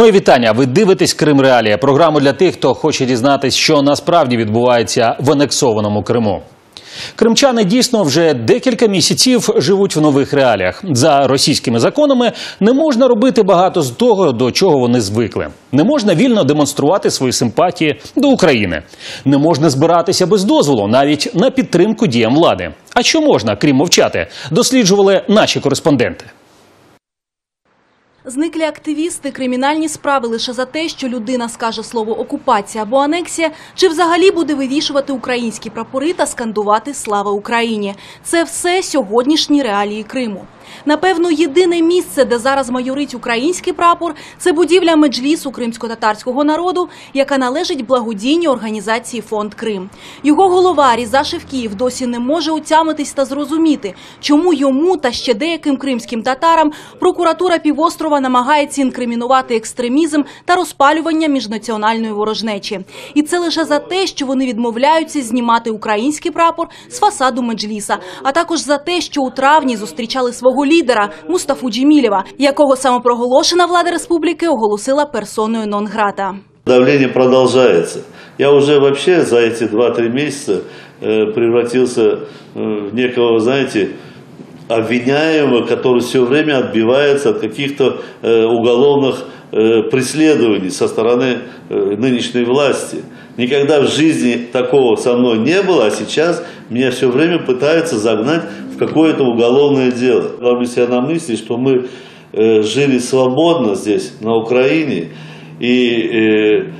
Моє вітання. Ви дивитесь Крим Реалія. Програму для тих, хто хоче дізнатись, що насправді відбувається в анексованому Криму. Кримчани дійсно вже декілька місяців живуть в нових реаліях. За російськими законами не можна робити багато з того, до чого вони звикли. Не можна вільно демонструвати свої симпатії до України. Не можна збиратися без дозволу, навіть на підтримку діям влади. А що можна, крім мовчати, досліджували наші кореспонденти. Зниклі активісти, кримінальні справи лише за те, що людина скаже слово окупація або анексія, чи взагалі буде вивішувати українські прапори та скандувати Слава Україні. Це все сьогоднішні реалії Криму. Напевно, єдине місце, де зараз майорить український прапор, це будівля меджлісу кримсько-татарського народу, яка належить благодійній організації Фонд Крим. Його голова Різа Шевкіїв досі не може отямитись та зрозуміти, чому йому та ще деяким кримським татарам прокуратура півострова намагається інкримінувати екстремізм та розпалювання міжнаціональної ворожнечі. І це лише за те, що вони відмовляються знімати український прапор з фасаду меджліса, а також за те, що у травні зустрічали свого лідера Мустафу Джемілєва, якого самопроголошена влада республіки оголосила персоною нон-грата. Давление продолжается. Я уже вообще за эти 2-3 месяца э, превратился э, в некого, знаете, Обвиняемого, который все время отбивается от каких-то э, уголовных э, преследований со стороны э, нынешней власти. Никогда в жизни такого со мной не было, а сейчас меня все время пытаются загнать в какое-то уголовное дело. Ловлю себя на мысли, что мы э, жили свободно здесь, на Украине, и э,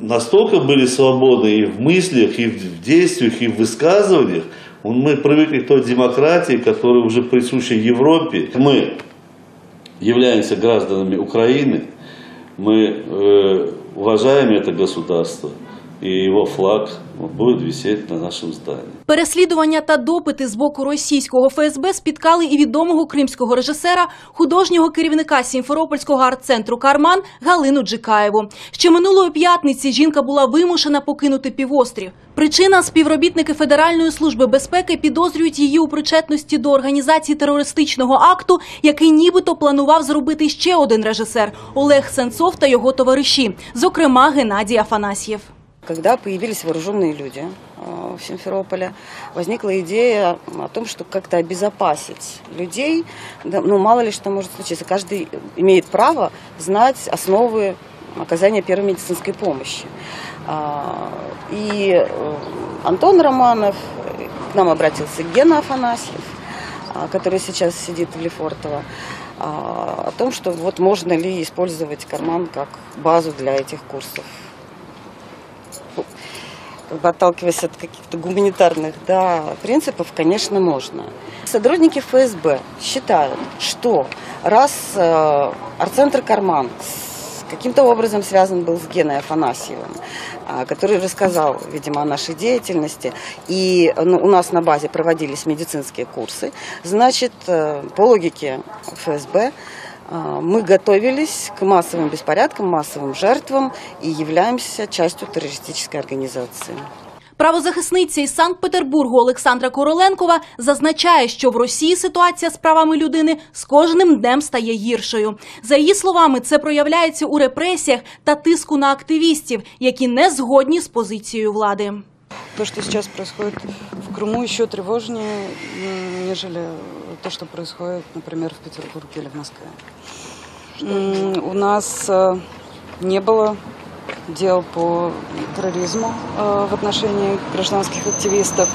настолько были свободны и в мыслях, и в действиях, и в высказываниях, мы привыкли к той демократии, которая уже присуща Европе. Мы являемся гражданами Украины, мы э, уважаем это государство, и его флаг будет висеть на нашем здании. Переслідування та допити з боку російського ФСБ спіткали і відомого кримського режисера, художнього керівника Сімферопольського арт-центру Карман Галину Джикаєву. Ще минулої п'ятниці жінка була вимушена покинути півострів. Причина співробітники Федеральної служби безпеки підозрюють її у причетності до організації терористичного акту, який нібито планував зробити ще один режисер Олег Сенцов та його товариші, зокрема Геннадій Афанасьєв. Когда появились вооруженные люди э, в Симферополе, возникла идея о том, что как-то обезопасить людей. Ну, мало ли что может случиться. Каждый имеет право знать основы оказания первой медицинской помощи. А, И э, Антон Романов, к нам обратился Гена Афанасьев, а, который сейчас сидит в Лефортово, а, о том, что вот можно ли использовать карман как базу для этих курсов отталкиваясь от каких-то гуманитарных да, принципов, конечно, можно. Сотрудники ФСБ считают, что раз э, арт-центр «Карман» каким-то образом связан был с Геной Афанасьевым, а, который рассказал, видимо, о нашей деятельности, и ну, у нас на базе проводились медицинские курсы, значит, э, по логике ФСБ, мы готовились к массовым беспорядкам, массовым жертвам и являемся частью террористической организации. Правозахисниця із Санкт-Петербургу Олександра Короленкова зазначає, що в Росії ситуація з правами людини з кожним днем стає гіршою. За її словами, це проявляється у репресіях та тиску на активістів, які не згодні з позицією влади. То, что сейчас происходит в Крыму, еще тревожнее, м, нежели то, что происходит, например, в Петербурге или в Москве. У нас э, не было дел по терроризму э, в отношении гражданских активистов.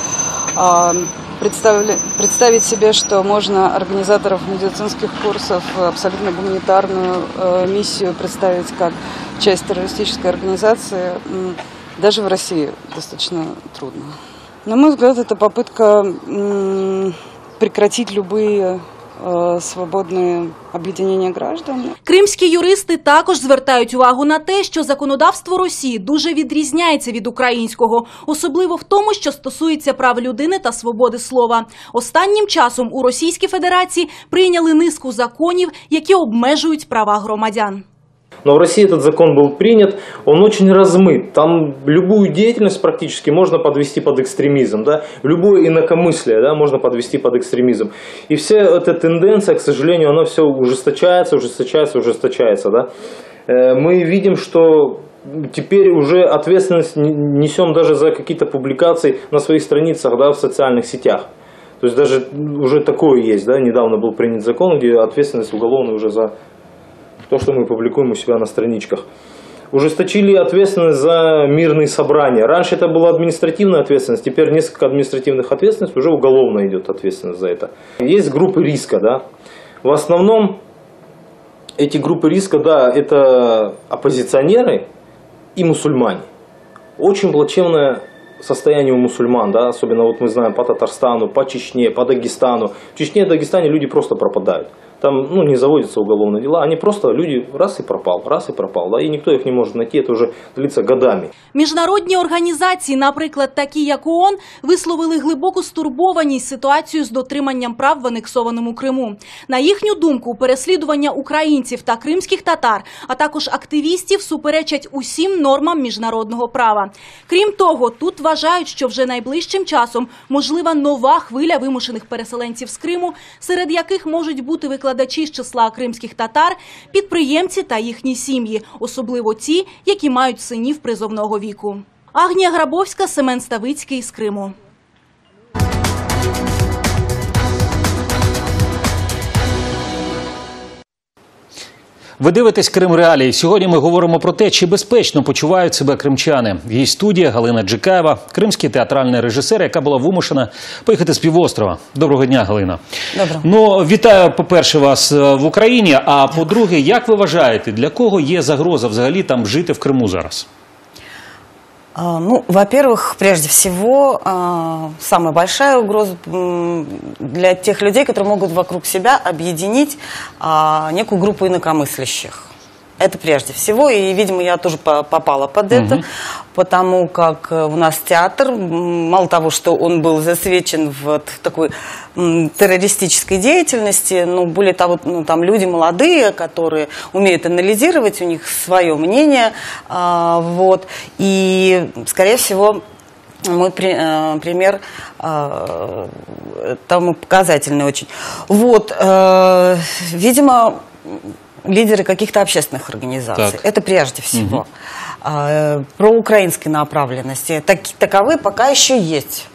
А, представили- представить себе, что можно организаторов медицинских курсов э, абсолютно гуманитарную э, миссию представить как часть террористической организации, даже в России достаточно трудно. На мой взгляд, это попытка прекратить любые э, свободные объединения граждан. Кримські юристи також звертають увагу на те, що законодавство Росії дуже відрізняється від українського, особливо в тому, що стосується прав людини та свободи слова. Останнім часом у Російській Федерації прийняли низку законів, які обмежують права громадян. Но в России этот закон был принят, он очень размыт. Там любую деятельность практически можно подвести под экстремизм. Да? Любое инакомыслие да, можно подвести под экстремизм. И вся эта тенденция, к сожалению, она все ужесточается, ужесточается, ужесточается. Да? Э, Мы видим, что теперь уже ответственность несем даже за какие-то публикации на своих страницах да, в социальных сетях. То есть даже уже такое есть, да, недавно был принят закон, где ответственность уголовная уже за то, что мы публикуем у себя на страничках. Ужесточили ответственность за мирные собрания. Раньше это была административная ответственность, теперь несколько административных ответственностей, уже уголовно идет ответственность за это. Есть группы риска, да. В основном эти группы риска, да, это оппозиционеры и мусульмане. Очень плачевное состояние у мусульман, да, особенно вот мы знаем по Татарстану, по Чечне, по Дагестану. В Чечне и Дагестане люди просто пропадают. Там ну, не заводятся уголовные дела, они просто, люди раз и пропал, раз и пропал, да, и никто их не может найти, это уже длится годами. Міжнародні організації, наприклад, такі як ООН, висловили глибоку стурбованість ситуацією з дотриманням прав в анексованому Криму. На їхню думку, переслідування українців та кримських татар, а також активістів суперечать усім нормам міжнародного права. Крім того, тут вважають, що вже найближчим часом можлива нова хвиля вимушених переселенців з Криму, серед яких можуть бути викладачі з числа кримських татар, підприємці та їхні сім'ї, особливо ті, які мають синів призовного віку. Агнія Грабовська, Семен Ставицький з Криму. Ви дивитесь Крим Реалії. Сьогодні ми говоримо про те, чи безпечно почувають себе кримчани. В її студії Галина Джикаєва, кримський театральний режисер, яка була вимушена поїхати з півострова. Доброго дня, Галина. Доброго. Ну, вітаю, по-перше, вас е, в Україні. А по-друге, як ви вважаєте, для кого є загроза взагалі там жити в Криму зараз? А, Ну, во-первых, прежде всего, а, самая большая угроза для тех людей, которые могут вокруг себя объединить а, некую группу инакомыслящих. Это прежде всего, и, видимо, я тоже по- попала под это, потому как э, у нас театр, мало того, что он был засвечен в, такой террористической деятельности, но более того, ну, там люди молодые, которые умеют анализировать, у них свое мнение, а, вот, и, скорее всего, мой э, пример э, тому показательный очень. Вот, видимо, лидеры каких-то общественных организаций. Так. Это прежде всего. Э, Про украинской направленности. Так, таковые пока еще есть.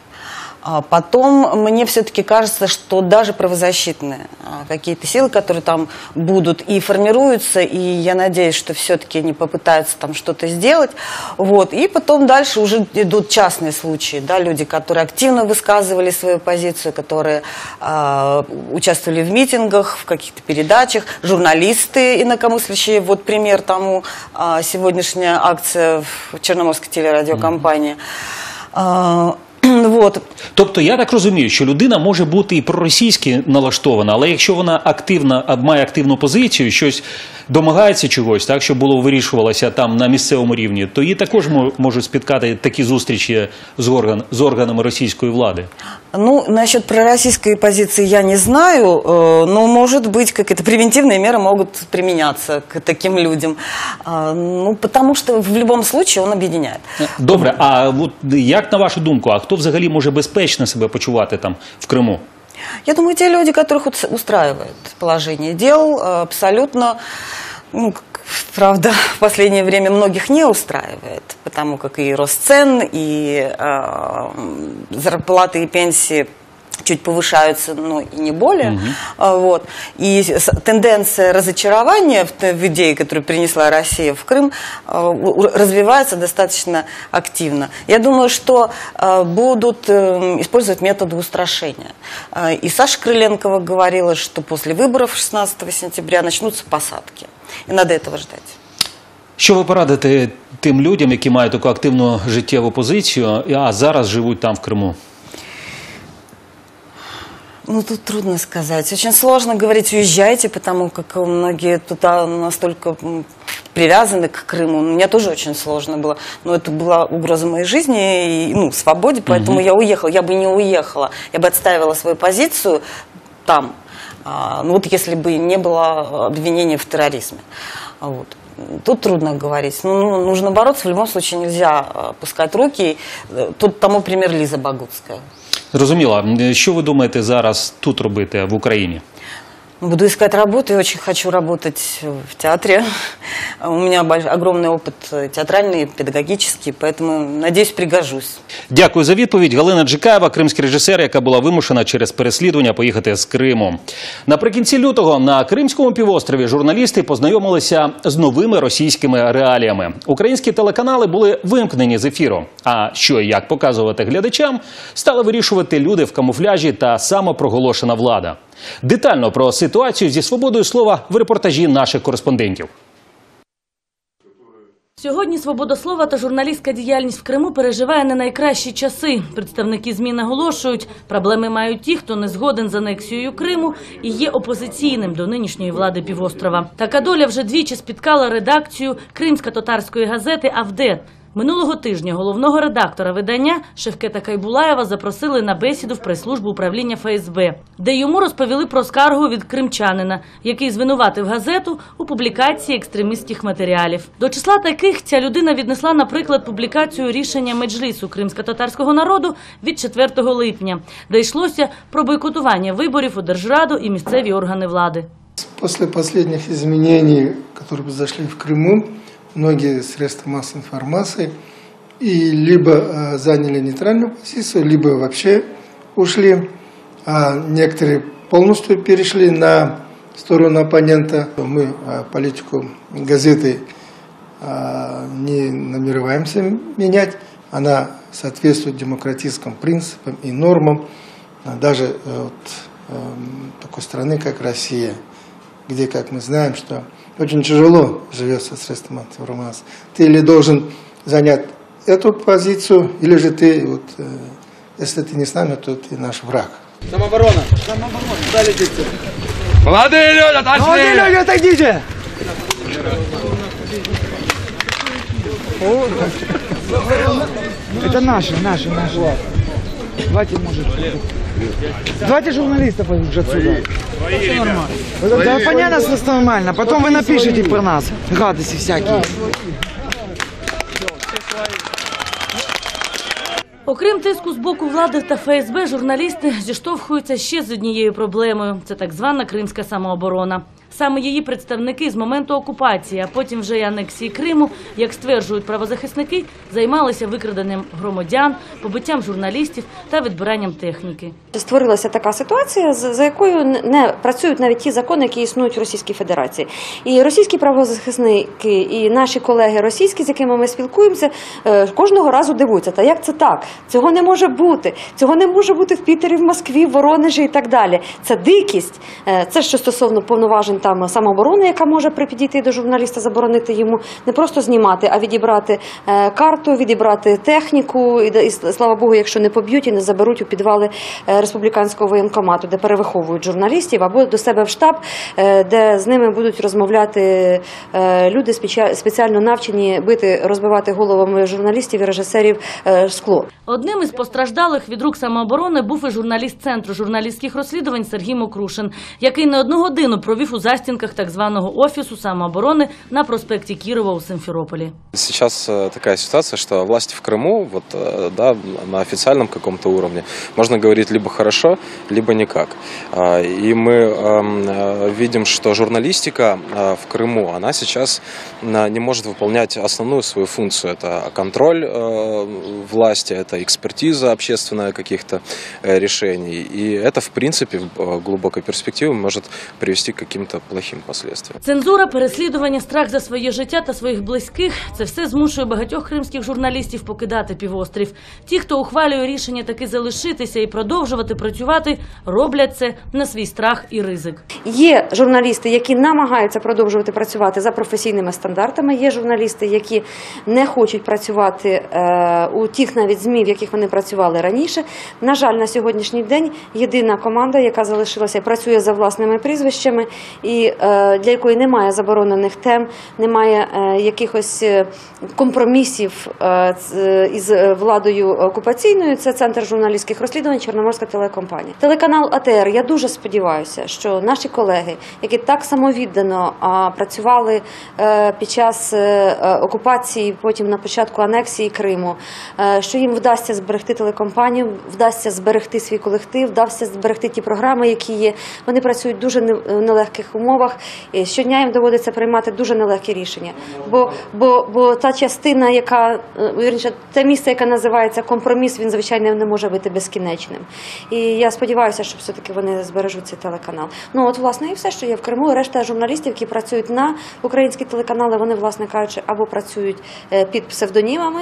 А Потом мне все-таки кажется, что даже правозащитные а, какие-то силы, которые там будут и формируются, и я надеюсь, что все-таки они попытаются там что-то сделать. Вот. И потом дальше уже идут частные случаи, да, люди, которые активно высказывали свою позицию, которые а, участвовали в митингах, в каких-то передачах, журналисты инакомыслящие. Вот пример тому а, сегодняшняя акция в Черноморской телерадиокомпании. А, Вот. Тобто я так розумію, що людина може бути і проросійськи налаштована, але якщо вона активна, має активну позицію, щось домагається чогось, так щоб було вирішувалося там на місцевому рівні, то її також мо- можуть спіткати такі зустрічі з орган з органами російської влади. Ну, насчет пророссийской позиции я не знаю, э, но, может быть, как это превентивные меры могут применяться к таким людям. А, Ну, потому что в любом случае он объединяет. Добре, а от як на вашу думку, а хто взагалі може безпечно себе почувати там в Криму? Я думаю, те люди, которых устраивает положение дел, э, абсолютно, ну, правда, в последнее время многих не устраивает, потому как и рост цен, и э, зарплаты и пенсии чуть повышаются, но и не более. А, Вот. И с- тенденция разочарования в, т- в идее, которую принесла Россия в Крым, э, у- у- развивается достаточно активно. Я думаю, что э, будут э, использовать методы устрашения. Э, И Саша Крыленкова говорила, что после выборов 16 сентября начнутся посадки. И надо этого ждать. Що ви порадите тим людям, які мають таку активну життєву позицію, а зараз живуть там в Криму? Ну, тут трудно сказать. Очень сложно говорить «уезжайте», потому как многие туда настолько привязаны к Крыму. Мне тоже очень сложно было. Но это была угроза моей жизни и ну, свободе, поэтому я уехала. Я бы не уехала. Я бы отстаивала свою позицию там. А, ну, вот если бы не было обвинения в терроризме. А Вот. тут трудно говорить. Ну, ну, нужно бороться, в любом случае нельзя э, опускать руки. Тут тому пример Лиза Багутская. Зрозуміло. Що ви думаєте зараз тут робити в Україні? Буду искать работу, я очень хочу работать в театре. У меня больш- огромный опыт э, театральный, педагогический, поэтому, надеюсь, пригожусь. Дякую за відповідь. Галина Джикаєва, кримський режисер, яка була вимушена через переслідування поїхати з Криму. Наприкінці лютого на Кримському півострові журналісти познайомилися з новими російськими реаліями. Українські телеканали були вимкнені з ефіру. А що і як показувати глядачам, стали вирішувати люди в камуфляжі та самопроголошена влада. Детально про ситуацію зі свободою слова в репортажі наших кореспондентів. Сьогодні свобода слова та журналістська діяльність в Криму переживає не найкращі часи. Представники ЗМІ наголошують, проблеми мають ті, хто не згоден з анексією Криму і є опозиційним до нинішньої влади півострова. Така доля вже двічі спіткала редакцію кримсько-татарської газети «Авдет». Минулого тижня головного редактора видання Шевкета Кайбулаєва запросили на бесіду в прес-службу управління ФСБ, де йому розповіли про скаргу від кримчанина, який звинуватив газету у публікації екстремістських матеріалів. До числа таких ця людина віднесла, наприклад, публікацію рішення меджлісу кримсько-татарського народу від 4 липня, де йшлося про бойкотування виборів у держраду і місцеві органи влади. После последних изменений, которые произошли в Крыму, многие средства массовой информации и либо э, заняли нейтральную позицию, либо вообще ушли, а некоторые полностью перешли на сторону оппонента. Мы э, политику газеты э, не намереваемся менять. Она соответствует демократическим принципам и нормам даже вот, эм, такой страны, как Россия, где, как мы знаем, что очень тяжело живется средством информации. Ты или должен занять эту позицию, или же ты, вот, э, если ты не с нами, то ты наш враг. Молодые люди, отошли! Молодые люди, отойдите! Это наши, наши, наши. Давайте, может, давайте журналистов уже отсюда. Все нормально. Да, понятно, что нормально. Потом вы напишите про нас гадости всякие. Окрім тиску з боку влади та ФСБ, журналісти зіштовхуються ще з однією проблемою це так звана кримська самооборона. Саме її представники з моменту окупації, а потім вже й анексії Криму, як стверджують правозахисники, займалися викраденням громадян, побиттям журналістів та відбиранням техніки. Створилася така ситуація, за якою не працюють навіть ті закони, які існують в Російській Федерації. І російські правозахисники, і наші колеги російські, з якими ми спілкуємося, е, кожного разу дивуються. Та як це так? Цього не може бути. Цього не може бути в Пітері, в Москві, в Воронежі і так далі. Це дикість. Е, Це що стосовно повноважень там самооборони, яка може при підійти до журналіста, заборонити йому не просто знімати, а відібрати е, карту, відібрати техніку. І, і слава Богу, якщо не поб'ють і не заберуть у підвали е, республіканського воєнкомату, де перевиховують журналістів, або до себе в штаб, е, де з ними будуть розмовляти люди спеціально навчені бити, розбивати головами журналістів і режисерів скло. Одним із постраждалих від рук самооборони був і журналіст центру журналістських розслідувань Сергій Мокрушин, який не одну годину провів у застінках так званого офісу самооборони на проспекті Кірова у Симферополі. Сейчас э, такая ситуация, что власти в Крыму, вот, э, да, на официальном каком-то уровне, можно говорить либо хорошо, либо никак. А, И мы эм, э, видим, что журналистика э, в Крыму, она сейчас э, не может выполнять основную свою функцию. Это контроль э, власти, это экспертиза общественная каких-то э, решений. И это, в принципе, в э, глубокой перспективе может привести к каким-то плохим последствиям. Цензура, переслідування, страх за своє життя та своїх близьких це все змушує багатьох кримських журналістів покидати півострів. Ті, хто ухвалює рішення таки залишитися і продовжувати працювати, роблять це на свій страх і ризик. Є журналісти, які намагаються продовжувати працювати за професійними стандартами. Є журналісти, які не хочуть працювати е, у тих навіть змі, в яких вони працювали раніше. На жаль, на сьогоднішній день єдина команда, яка залишилася, працює за власними прізвищами, і е, для якої немає заборонених тем, немає е, якихось е, компромісів із владою окупаційною. Це центр журналістських розслідувань Чорноморська телекомпанія. Телеканал АТР. Я дуже сподіваюся, що наші колеги, які так самовіддано працювали під час окупації, потім на початку анексії Криму, що їм вдасться зберегти телекомпанію, вдасться зберегти свій колектив, вдасться зберегти ті програми, які є. Вони працюють в дуже нелегких. І щодня їм доводиться приймати дуже нелегкі рішення. Бо, бо, бо та частина, яка е, вірніше, те місце, яке називається компроміс, він звичайно не може бути безкінечним. І я сподіваюся, що все-таки вони збережуть цей телеканал. Ну от власне і все, що є в Криму. Решта журналістів, які працюють на українські телеканали, вони, власне кажучи, або працюють е, під псевдонімами,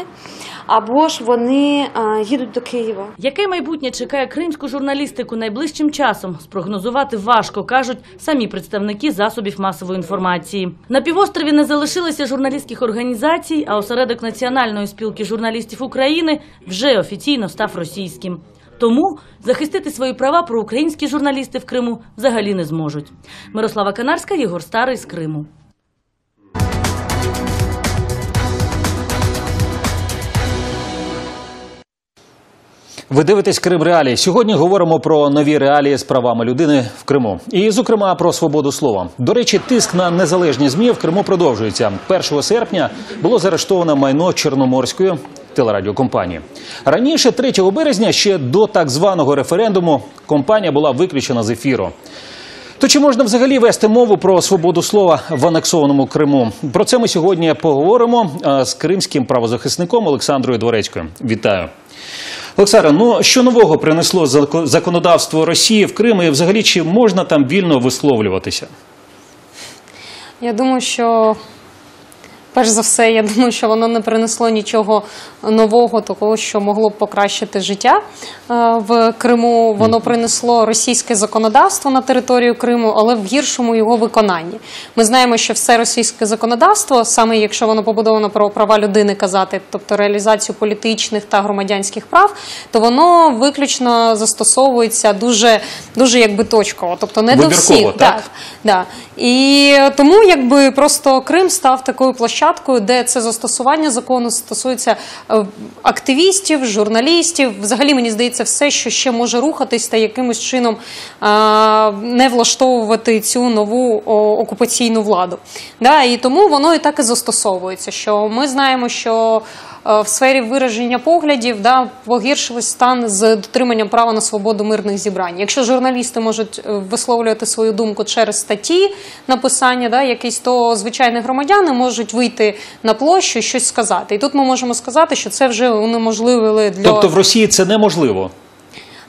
або ж вони е, їдуть до Києва. Яке майбутнє чекає кримську журналістику найближчим часом? Спрогнозувати важко, кажуть самі представники засобів масової інформації. На півострові не залишилося журналістських організацій, а осередок Національної спілки журналістів України вже офіційно став російським. Тому захистити свої права про українські журналісти в Криму взагалі не зможуть. Мирослава Канарська, Єгор Старий з Криму. Ви дивитесь Крим Реалії. Сьогодні говоримо про нові реалії з правами людини в Криму. І, зокрема, про свободу слова. До речі, тиск на незалежні ЗМІ в Криму продовжується. 1 серпня було заарештовано майно Чорноморської телерадіокомпанії. Раніше, 3 березня, ще до так званого референдуму, компанія була виключена з ефіру. То чи можна взагалі вести мову про свободу слова в анексованому Криму? Про це ми сьогодні поговоримо е, з кримським правозахисником Олександрою Дворецькою. Вітаю. Олександра, ну що нового принесло зако- законодавство Росії в Крим і взагалі чи можна там вільно висловлюватися? Я думаю, що перш за все, я думаю, що воно не принесло нічого нового, такого, що могло б покращити життя е, в Криму. Воно принесло російське законодавство на територію Криму, але в гіршому його виконанні. Ми знаємо, що все російське законодавство, саме якщо воно побудовано про права людини казати, тобто реалізацію політичних та громадянських прав, то воно виключно застосовується дуже, дуже якби точково, тобто не до Вибірково, всіх. так? Да. І тому якби просто Крим став такою площадкою, де це застосування закону стосується е, активістів, журналістів. Взагалі мені здається, все, що ще може рухатись та якимось чином е, не влаштовувати цю нову окупаційну владу. І тому воно і так і застосовується. Що ми знаємо, що в сфері вираження поглядів да, погіршився стан з дотриманням права на свободу мирних зібрань. Якщо журналісти можуть е, висловлювати свою думку через статті написання, да, якісь, то звичайні громадяни можуть вийти на площу і щось сказати. І тут ми можемо сказати, що це вже унеможливили для Тобто в Росії це неможливо.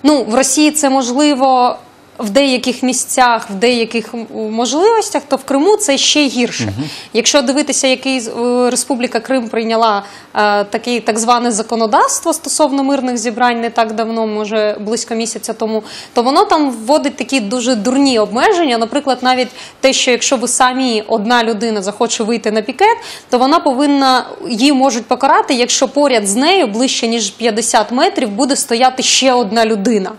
Ну, в Росії це можливо в деяких місцях, в деяких можливостях, то в Криму це ще гірше. Якщо дивитися, який е, Республіка Крим прийняла е, таке так зване законодавство стосовно мирних зібрань не так давно, може близько місяця тому, то воно там вводить такі дуже дурні обмеження. Наприклад, навіть те, що якщо ви самі одна людина захоче вийти на пікет, то вона повинна її можуть покарати, якщо поряд з нею ближче ніж 50 метрів буде стояти ще одна людина.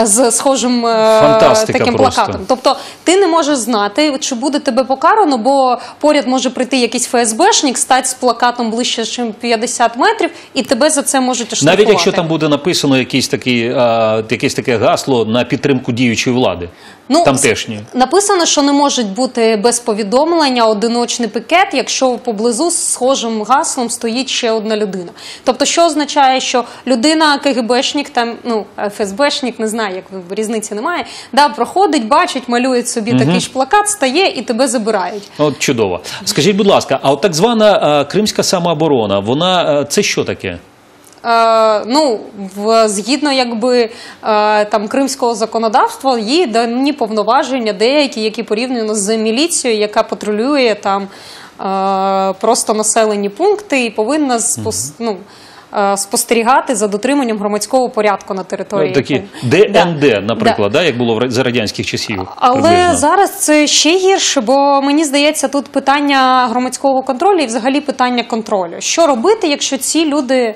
Е, З схожим е, Фантастика таким просто. плакатом. Тобто ти не можеш знати, чи буде тебе покарано, бо поряд може прийти якийсь ФСБшник, стати з плакатом ближче, ніж 50 метрів, і тебе за це можуть оштрафувати. Навіть якщо там буде написано якийсь такий, а, якесь таке гасло на підтримку діючої влади. Ну, тамтешньої. Написано, що не можуть бути без повідомлення одиночний пікет, якщо поблизу з схожим гаслом стоїть ще одна людина. Тобто, що означає, що людина КГБшник, там ну ФСБшник, не знаю, як різниці немає, да, проходить, бачить, малює собі Мгм. такий ж плакат, стає і тебе забирають. От чудово. Скажіть, будь ласка, а от так звана е, кримська самооборона, вона е, це що таке? Е, ну, в, згідно якби е, там кримського законодавства, є дані повноваження деякі, які порівняно з міліцією, яка патрулює там е, просто населені пункти і повинна спос, ну, спостерігати за дотриманням громадського порядку на території. Ну, такі Криму. ДНД, наприклад, да. як було за радянських часів. Але приблизно. зараз це ще гірше, бо мені здається, тут питання громадського контролю і взагалі питання контролю. Що робити, якщо ці люди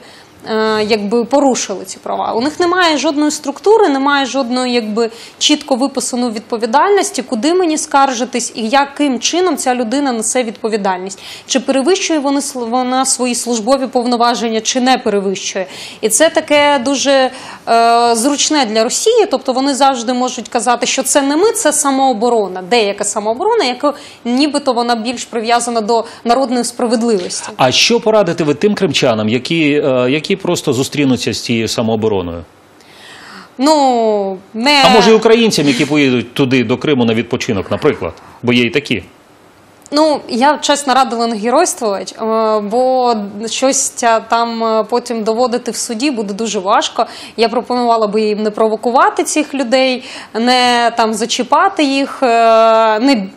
якби порушили ці права. У них немає жодної структури, немає жодної якби чітко виписаної відповідальності, куди мені скаржитись і яким чином ця людина несе відповідальність. Чи перевищує вони вона свої службові повноваження, чи не перевищує. І це таке дуже е, зручне для Росії, тобто вони завжди можуть казати, що це не ми, це самооборона, деяка самооборона, яка нібито вона більш прив'язана до народної справедливості. А що порадити ви тим кримчанам, які, е, які просто зустрінуться з цією самообороною? Ну не А може і українцям, які поїдуть туди до Криму на відпочинок, наприклад, бо є і такі. Ну, я чесно радила не геройствувати, е, бо щось там е, потім доводити в суді буде дуже важко. Я пропонувала би їм не провокувати цих людей, не там зачіпати їх, е, не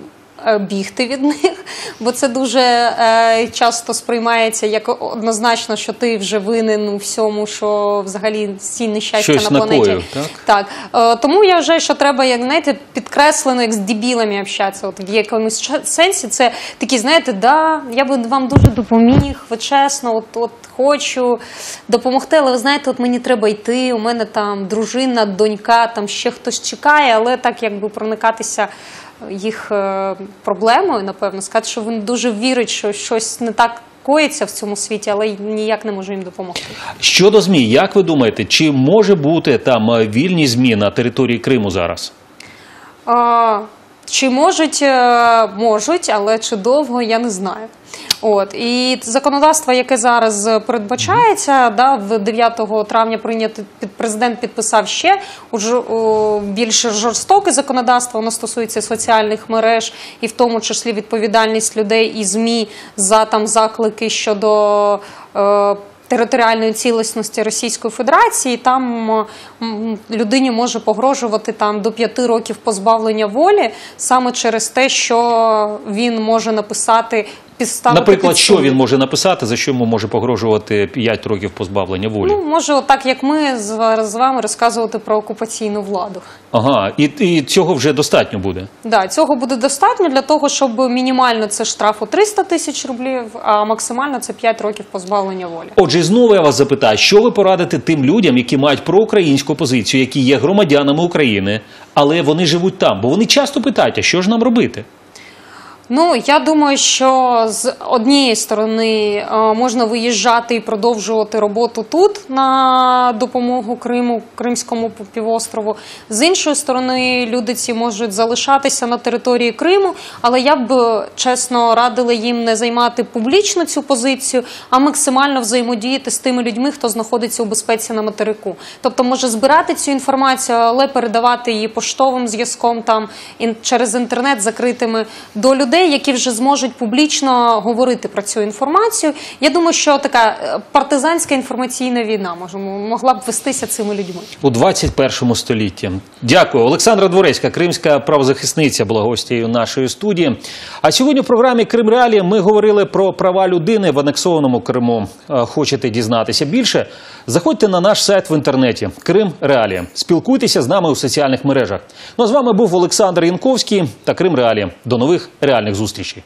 бігти від них, бо це дуже е, часто сприймається як однозначно, що ти вже винен у всьому, що взагалі всі нещастя Щось на планеті. накоїв, так? Так, е, тому я вважаю, що треба, як знаєте, підкреслено, як з дебілами общатися. От в якомусь сенсі це такі, знаєте, да, я би вам дуже допоміг, ви чесно, от, от хочу допомогти, але ви знаєте, от мені треба йти. У мене там дружина, донька, там ще хтось чекає, але так якби проникатися їх е, проблемою, напевно, сказати, що вони дуже вірить, що щось не так коїться в цьому світі, але ніяк не може їм допомогти. Щодо ЗМІ, як ви думаєте, чи може бути там вільні ЗМІ на території Криму зараз? А, чи можуть, е, можуть, але чи довго, я не знаю. От і законодавство, яке зараз передбачається, да, в 9 травня прийняти під президент підписав ще уже більш жорстоке законодавство. Воно стосується соціальних мереж і в тому числі відповідальність людей і змі за там заклики щодо. Е, Територіальної цілісності Російської Федерації там людині може погрожувати там до п'яти років позбавлення волі саме через те, що він може написати підставити Наприклад, під що він може написати, за що йому може погрожувати 5 років позбавлення волі? Ну, може, отак як ми з з вами розказувати про окупаційну владу. Ага, і, і цього вже достатньо буде. Да, цього буде достатньо для того, щоб мінімально це штраф у 300 тисяч рублів, а максимально це 5 років позбавлення волі. Отже, знову я вас запитаю, що ви порадите тим людям, які мають проукраїнську позицію, які є громадянами України, але вони живуть там? Бо вони часто питають, а що ж нам робити? Ну я думаю, що з однієї сторони е, можна виїжджати і продовжувати роботу тут на допомогу Криму, Кримському півострову. З іншої сторони, люди ці можуть залишатися на території Криму, але я б чесно радила їм не займати публічно цю позицію, а максимально взаємодіяти з тими людьми, хто знаходиться у безпеці на материку. Тобто може збирати цю інформацію, але передавати її поштовим зв'язком там через інтернет закритими до людей, які вже зможуть публічно говорити про цю інформацію. Я думаю, що така е, партизанська інформаційна війна може могла б вестися цими людьми. У 21 столітті. Дякую. Олександра Дворецька, кримська правозахисниця, була гостєю нашої студії. А сьогодні в програмі Крим Реалії ми говорили про права людини в анексованому Криму. Е, Хочете дізнатися більше? Заходьте на наш сайт в інтернеті Крим Реалії. Спілкуйтеся з нами у соціальних мережах. Ну а з вами був Олександр Янковський та Крим Реалії. До нових реальних зустрічей.